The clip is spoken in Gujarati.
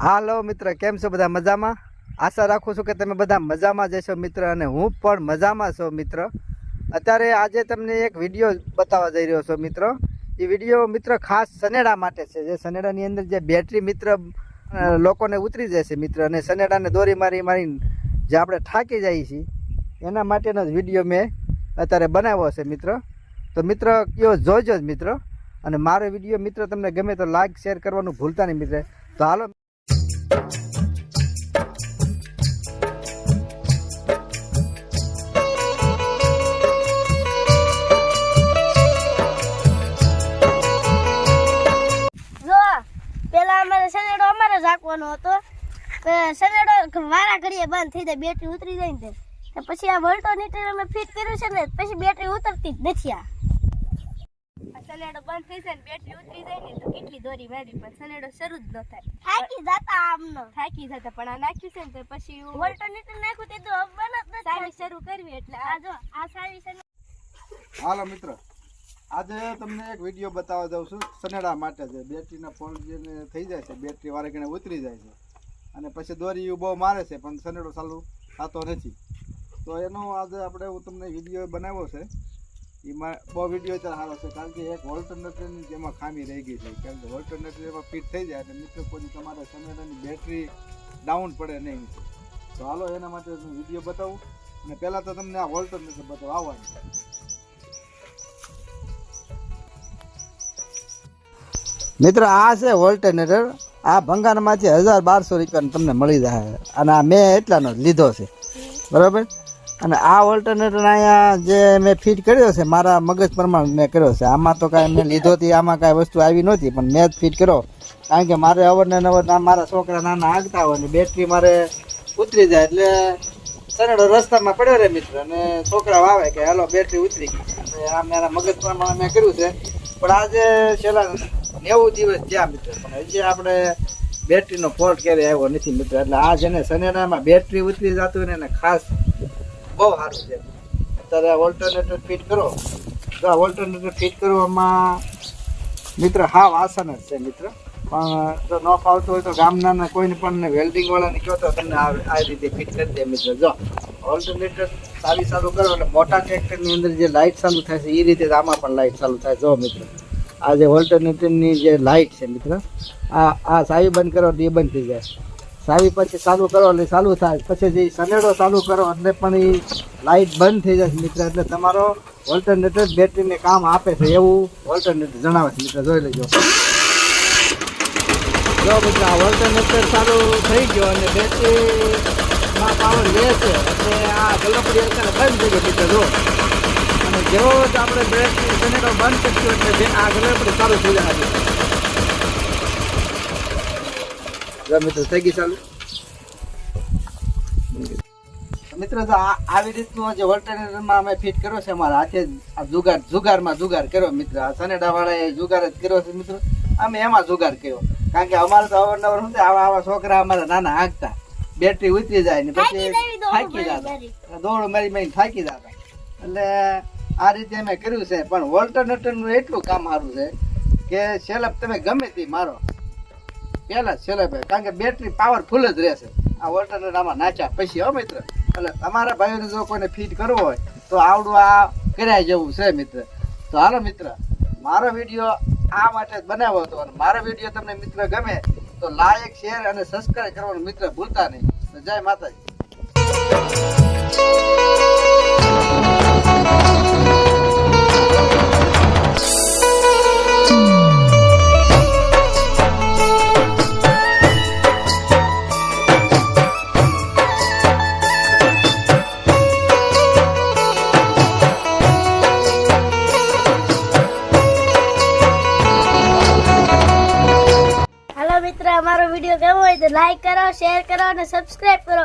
હાલો મિત્ર, કેમ છો બધા મજામાં? આશા રાખું છું કે તમે બધા મજામાં જશો મિત્ર અને હું પણ મજામાં છું મિત્ર. અત્યારે આજે તમને એક વીડિયો બતાવવા જઈ રહ્યો છું મિત્ર. એ વીડિયો મિત્ર ખાસ સનેડા માટે છે. જે સનેડાની અંદર જે બેટરી મિત્ર લોકોને ઉતરી જશે મિત્ર. અને સનેડાને દોરી મારી મારીને જે આપણે થાકી જઈએ છીએ, એના માટેનો જ વીડિયો મેં અત્યારે બનાવ્યો છે મિત્ર. તો મિત્ર, કયો જોજો જ મિત્ર. અને મારો વીડિયો મિત્ર તમને ગમે તો લાઈક શેર કરવાનું ભૂલતા નહીં મિત્ર. તો હાલો રાખવાનો હતો. સનેડો વારા બંધ થઈ જાય, બેટરી ઉતરી જાય ને પછી આ વોલ્ટોમીટર અમે ફિટ કર્યું છે ને, પછી બેટરી ઉતરતી જ નથી આ. આ બંધ થઈ જાય ને બેટરી ઉતરી જાય ને તો કેટલી દોરી મારી પણ સનેડો શરૂ જ ન થાય. થાકી જતા આમનો. થાકી જતા પણ આ નાખ્યું છે ને તો પછી હું વોલ્ટોમીટર તે તો બંધ જ સાવી નથી શરૂ કરવી એટલે આ આ જો આ સારી હાલો મિત્ર આજે તમને એક વીડિયો બતાવવા જાઉં છું સનેડા માટે છે. બેટરીના ફોન જે થઈ જાય છે બેટરી વારે ઘણે ઉતરી જાય છે. અને પછી દોરી બહુ મારે છે પણ સનેડો ચાલુ થતો નથી. તો એનો આજે આપણે હું તમને વીડિયો બનાવ્યો છે એમાં બહુ વીડિયો અત્યારે સારો છે, કારણ કે એક વોલ્ટરનેટરની જેમાં ખામી રહી ગઈ છે, કારણ કે વોલ્ટરનેટર એમાં ફિટ થઈ જાય એટલે મિત્ર કોઈ તમારે સનેડાની બેટરી ડાઉન પડે નહીં. તો હાલો એના માટે હું વીડિયો બતાવું, અને પહેલાં તો તમને આ વોલ્ટરનેટર બતાવવા આવવાનું મિત્ર, આ છે વોલ્ટરનેટર આ ભંગારમાંથી હજાર બારસો રૂપિયાનો તમને મળી જાય, અને આ મેં એટલાનો જ લીધો છે. બરાબર? અને આ ઓલ્ટરનેટર અહીંયા જે મેં ફિટ કર્યો છે, મારા મગજ પ્રમાણે મેં કર્યો છે. આમાં તો કાંઈ મેં લીધો હતી આમાં કાંઈ વસ્તુ આવી નહોતી, પણ મેં જ ફિટ કર્યો. કારણ કે મારે અવરને નવર મારા છોકરા નાના આગતા હોય ને બેટરી મારે ઉતરી જાય એટલે સરળ રસ્તામાં પડ્યો રહે મિત્ર. અને છોકરા વાવે કે, હાલો બેટરી ઉતરી ગઈ. આ મારા મગજ પ્રમાણે મેં કર્યું છે. પણ આજે છેલ્લા નેવું દિવસ થયા મિત્ર. પણ હજી આપણે બેટરીનો ફોલ્ટ ક્યારે આવ્યો નથી મિત્ર. એટલે આ જેને સનેડામાં બેટરી ઉતરી જતું ને, એને ખાસ બહુ સારું છે. અત્યારે ઓલ્ટરનેટર ફિટ કરો. તો આ ઓલ્ટરનેટર ફિટ કરવામાં મિત્ર હાવ આસાન જ છે મિત્ર. પણ જો ન ફાવતું હોય તો ગામના કોઈને પણ વેલ્ડિંગ વાળાને કહો તો તમને આ રીતે ફિટ કરી દે મિત્ર. જો ઓલ્ટરનેટર સારી ચાલુ કરો એટલે મોટા ટ્રેક્ટરની અંદર જે લાઇટ ચાલુ થાય છે એ રીતે આમાં પણ લાઇટ ચાલુ થાય. જો મિત્ર, આ જે ઓલ્ટરનેટરની જે લાઇટ છે મિત્ર, આ આ સાવી બંધ કરો એ બંધ થઈ જાય. સાવી પછી ચાલુ કરો એટલે ચાલુ થાય. પછી સનેડો ચાલુ કરો એટલે પણ એ લાઇટ બંધ થઈ છે મિત્ર, એટલે તમારો ઓલ્ટરનેટર બેટરીને કામ આપે છે એવું ઓલ્ટરનેટર જણાવે છે મિત્ર, જોઈ લેજો. જો મિત્ર ઓલ્ટરનેટર ચાલુ થઈ ગયો અને બેટરીમાં પાવર લે છે, એટલે આ ગલપડી અત્યારે બંધ થઈ ગયો મિત્ર, જો. અને જેવો જ આપણે બેટરી સનેડો બંધ કરશું એટલે આ ગલપડી ચાલુ થઈ જાય મિત્રો થઈ ગઈ ચાલુ. મિત્રો તો આ આવી રીતનું જે વોલ્ટરનેટરમાં અમે ફિટ કર્યો છે અમારા હાથે જુગાર જુગારમાં જુગાર કર્યો મિત્ર. આ સનેડા વાળાએ જુગાર જ કર્યો છે મિત્રો. અમે એમાં જુગાર કર્યો. કારણ કે અમારે તો અવારનવાર શું છે આવા આવા છોકરા અમારા નાના હાંકતા. બેટરી ઉતરી જાય ને પછી થાકી જતા. દોડ મારી મારી થાકી જતા. એટલે આ રીતે અમે કર્યું છે. પણ વોલ્ટરનેટરનું એટલું કામ સારું છે કે સેલઅપ તમે ગમે તે મારો. પહેલા છેલ્લે ભાઈ, કારણ કે બેટરી પાવરફુલ જ રહેશે. આ ઓલ્ટરનેટ આમાં નાખ્યા પછી, હો મિત્ર? એટલે તમારા ભાઈઓને જો કોઈને ફીટ કરવો હોય, તો આવડું આ કર્યા જેવું છે મિત્ર. તો હાલો મિત્ર, મારો વીડિયો આ માટે જ બનાવ્યો હતો અને મારો વીડિયો તમને મિત્ર ગમે, તો લાઈક શેર અને સબસ્ક્રાઈબ કરવાનું મિત્ર ભૂલતા નહીં. જય માતાજી. અમારો વીડિયો ગમ્યો હોય તો લાઈક કરો શેર કરો અને સબસ્ક્રાઈબ કરો.